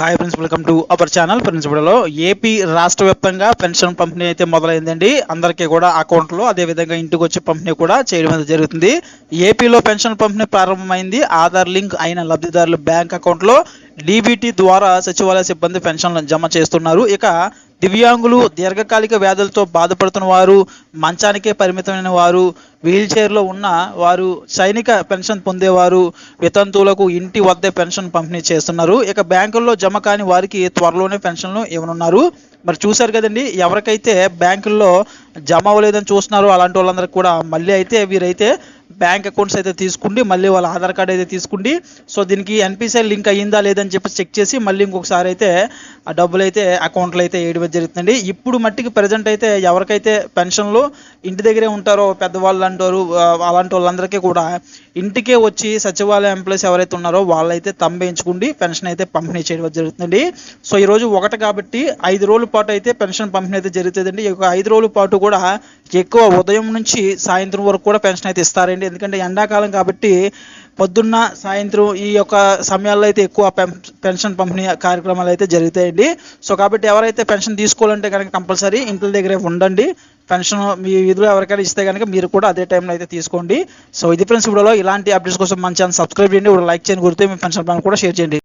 Hi friends welcome to our channel friends ఇప్పుడులో AP రాష్ట్ర వ్యాప్తంగా pension పంపిణీ అయితే మొదలైందండి. అందరికీ కూడా అకౌంట్లో అదేవిధంగా ఇంటికి వచ్చే పంపిణీ కూడా చేయడం అనేది జరుగుతుంది. ఏపీలో పెన్షన్ పంపిణీ ప్రారంభమైంది. ఆధార్ లింక్ అయిన లబ్ధిదారుల బ్యాంక్ అకౌంట్లో డీబీటీ ద్వారా సచివాలయ సిబ్బంది పెన్షన్లను జమ చేస్తున్నారు. ఇక దివ్యాంగులు దీర్ఘకాలిక వ్యాధులతో బాధపడుతున్న వారు మంచానికే పరిమితమైన వారు వీల్చైర్లో ఉన్న వారు సైనిక పెన్షన్ పొందేవారు వితంతువులకు ఇంటి వద్దే పెన్షన్ పంపిణీ చేస్తున్నారు. ఇక బ్యాంకుల్లో జమ కాని వారికి త్వరలోనే పెన్షన్లు ఇవ్వనున్నారు. మరి చూశారు కదండి ఎవరికైతే బ్యాంకుల్లో జమ అవ్వలేదని చూస్తున్నారో. అలాంటి వాళ్ళందరికీ కూడా మళ్ళీ అయితే వీరైతే బ్యాంక్ అకౌంట్స్ అయితే తీసుకుండి మళ్ళీ వాళ్ళ ఆధార్ కార్డ్ అయితే తీసుకుండి. సో దీనికి ఎన్పిసిఐ లింక్ అయ్యిందా లేదని చెప్పి చెక్ చేసి మళ్ళీ ఇంకొకసారి అయితే ఆ డబ్బులు అయితే అకౌంట్లో అయితే వేయడం జరుగుతుందండి. ఇప్పుడు మట్టికి ప్రజెంట్ అయితే ఎవరికైతే పెన్షన్లు ఇంటి దగ్గరే ఉంటారో పెద్దవాళ్ళు అంటారు అలాంటి వాళ్ళందరికీ కూడా ఇంటికే వచ్చి సచివాలయ ఎంప్లాయీస్ ఎవరైతే ఉన్నారో వాళ్ళైతే తంబేయించుకుండి పెన్షన్ అయితే పంపిణీ చేయడం జరుగుతుంది సో ఈ రోజు ఒకటి కాబట్టి ఐదు రోజుల పాటు అయితే పెన్షన్ పంపిణీ అయితే జరుగుతుందండి. ఈ యొక్క ఐదు రోజుల పాటు కూడా కూడా ఎక్కువ ఉదయం నుంచి సాయంత్రం వరకు కూడా పెన్షన్ అయితే ఇస్తారండి. ఎందుకంటే ఎండాకాలం కాబట్టి పొద్దున్న సాయంత్రం ఈ యొక్క సమయాల్లో అయితే ఎక్కువ పెన్- పెన్షన్ పంపిణీ కార్యక్రమాలు అయితే జరుగుతాయండి. సో కాబట్టి ఎవరైతే పెన్షన్ తీసుకోవాలంటే కనుక కంపల్సరీ ఇంటి దగ్గరే ఉండండి. పెన్షన్ మీ విధులు ఎవరికైనా ఇస్తే కనుక మీరు కూడా అదే టైంలో అయితే తీసుకోండి. సో ఇది ఫ్రెండ్స్ వీడియోలో ఇలాంటి అప్డేట్స్ కోసం మంచి ఛానల్ సబ్స్క్రైబ్ చేయండి. ఇప్పుడు లైక్ చేయండి. గుర్తే మీ పెన్షన్ ప్లాన్ కూడా షేర్ చేయండి.